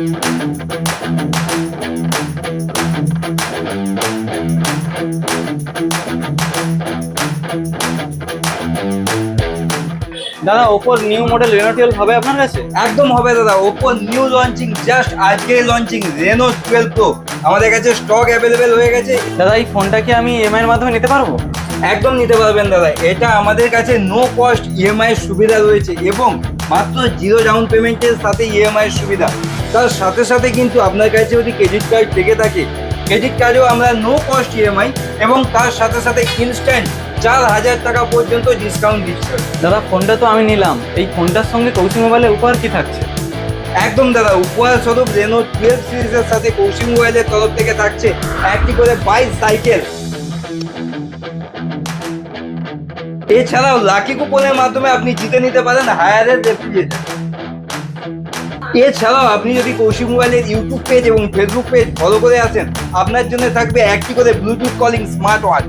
দাদা ওপোর new model Reno twelve হবে আপনার কাছে? একদম হবে দাদা ওপো নিউ লঞ্চিং জাস্ট আজকে লঞ্চিং রেনো টুয়েলভ প্রো আমাদের কাছে স্টক অ্যাভেলেবেল হয়ে গেছে। দাদা এই ফোনটা কি আমি ইএমআই এর মাধ্যমে নিতে পারব? একদম নিতে পারবেন দাদা এটা আমাদের কাছে নো কস্ট ইএমআই সুবিধা রয়েছে এবং মাত্র জিরো ডাউন পেমেন্টের সাথে ইএমআই সুবিধা। তার সাথে সাথে কিন্তু আপনার কাছে যদি ক্রেডিট কার্ড থেকে থাকে ক্রেডিট কার্ডেও আমরা নো কস্ট ইএমআই এবং তার সাথে সাথে ইনস্ট্যান্ট চার হাজার টাকা পর্যন্ত ডিসকাউন্ট দিচ্ছে। দাদা ফোনটা তো আমি নিলাম। এই ফোনটার সঙ্গে কৌশিক মোবাইলের উপহার কি থাকছে? একদম দাদা উপহার স্বরূপ রেনো টুয়েলভ সিরিজের সাথে কৌশিক মোবাইলের তরফ থেকে থাকছে একটি করে বাইক সাইকেল এছাড়াও লাকি কুপনের মাধ্যমে আপনি জিতে নিতে পারেন হায়ারের রেফ্রিজারেটর এছাড়াও আপনি যদি কৌশিক মোবাইলের ইউটিউব পেজ এবং ফেসবুক পেজ ফলো করে আসেন, আপনার জন্য থাকবে একটি করে ব্লুটুথ কলিং স্মার্ট ওয়াচ